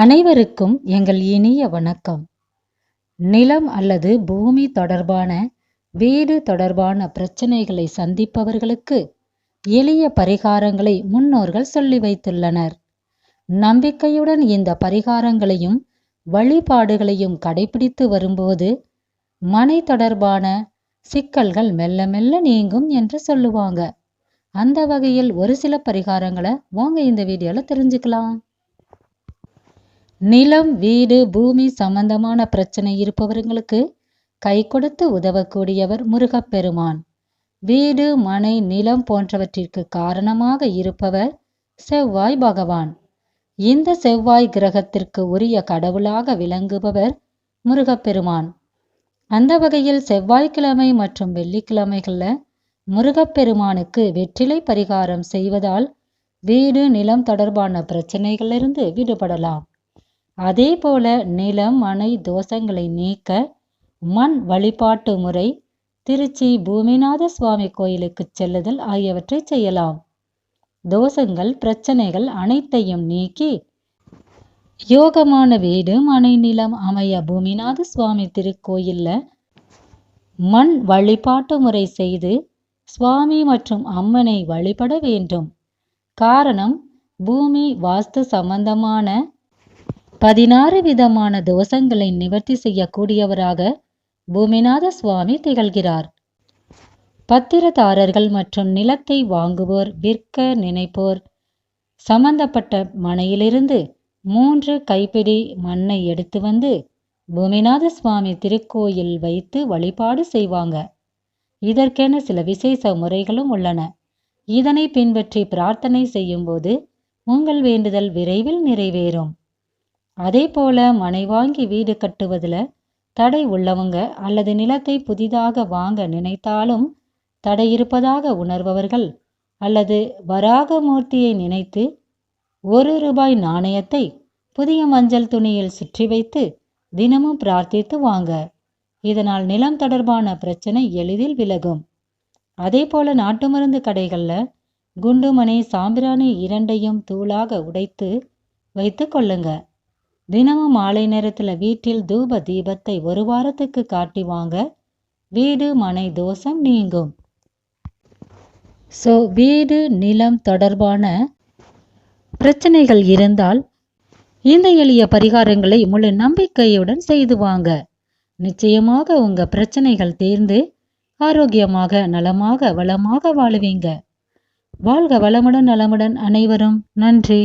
அனைவருக்கும் எங்கள் இனிய வணக்கம். நிலம் அல்லது பூமி தொடர்பான வீடு தொடர்பான பிரச்சனைகளை சந்திப்பவர்களுக்கு எளிய பரிகாரங்களை முன்னோர்கள் சொல்லி வைத்துள்ளனர். நம்பிக்கையுடன் இந்த பரிகாரங்களையும் வழிபாடுகளையும் கடைபிடித்து வரும்போது மனை தொடர்பான சிக்கல்கள் மெல்ல மெல்ல நீங்கும் என்று சொல்லுவாங்க. அந்த வகையில் ஒரு சில பரிகாரங்களை வாங்க இந்த வீடியோவில் தெரிஞ்சுக்கலாம். நிலம் வீடு பூமி சம்பந்தமான பிரச்சனை இருப்பவர்களுக்கு கை கொடுத்து உதவக்கூடியவர் முருகப்பெருமான். வீடு மனை நிலம் போன்றவற்றிற்கு காரணமாக இருப்பவர் செவ்வாய் பகவான். இந்த செவ்வாய் கிரகத்திற்கு உரிய கடவுளாக விளங்குபவர் முருகப்பெருமான். அந்த வகையில் செவ்வாய்க்கிழமை மற்றும் வெள்ளிக்கிழமைகளில் முருகப்பெருமானுக்கு வெற்றிலை பரிகாரம் செய்வதால் வீடு நிலம் தொடர்பான பிரச்சனைகளிலிருந்து விடுபடலாம். அதே போல நிலம் மனை தோஷங்களை நீக்க மண் வழிபாட்டு முறை திருச்சி பூமிநாத சுவாமி கோயிலுக்கு செல்லுதல் ஆகியவற்றை செய்யலாம். தோஷங்கள் பிரச்சனைகள் அனைத்தையும் நீக்கி யோகமான வீடு மனை நிலம் அமைய பூமிநாத சுவாமி திருக்கோயில்ல மண் வழிபாட்டு முறை செய்து சுவாமி மற்றும் அம்மனை வழிபட வேண்டும். காரணம் பூமி வாஸ்து சம்பந்தமான பதினாறு விதமான தோஷங்களை நிவர்த்தி செய்யக்கூடியவராக பூமிநாத சுவாமி திகழ்கிறார். பத்திரதாரர்கள் மற்றும் நிலத்தை வாங்குவோர் விற்க நினைப்போர் சம்பந்தப்பட்ட மனையிலிருந்து மூன்று கைப்பிடி மண்ணை எடுத்து வந்து பூமிநாத சுவாமி திருக்கோயில் வைத்து வழிபாடு செய்வாங்க. இதற்கென சில விசேஷ முறைகளும் உள்ளன. இதனை பின்பற்றி பிரார்த்தனை செய்யும்போது உங்கள் வேண்டுதல் விரைவில் நிறைவேறும். அதே போல மனை வாங்கி வீடு கட்டுவதில் தடை உள்ளவங்க அல்லது நிலத்தை புதிதாக வாங்க நினைத்தாலும் தடை இருப்பதாக உணர்பவர்கள் அல்லது வராகமூர்த்தியை நினைத்து ஒரு ரூபாய் நாணயத்தை புதிய மஞ்சள் துணியில் சுற்றி வைத்து தினமும் பிரார்த்தித்து வாங்க. இதனால் நிலம் தொடர்பான பிரச்சனை எளிதில் விலகும். அதே போல நாட்டு மருந்து கடைகளில் குண்டுமணி சாம்பிராணி இரண்டையும் தூளாக உடைத்து வைத்து கொள்ளுங்கள் தினமும் மாலை நேரத்தில் வீட்டில் தூப தீபத்தை ஒரு வாரத்துக்கு காட்டி வாங்க. வீடு மனை தோஷம் நீங்கும். ஸோ வீடு நிலம் தொடர்பான பிரச்சனைகள் இருந்தால் இந்த எளிய பரிகாரங்களை முழு நம்பிக்கையுடன் செய்து வாங்க. நிச்சயமாக உங்க பிரச்சனைகள் தீர்ந்து ஆரோக்கியமாக நலமாக வளமாக வாழுவீங்க. வாழ்க வளமுடன் நலமுடன் அனைவரும். நன்றி.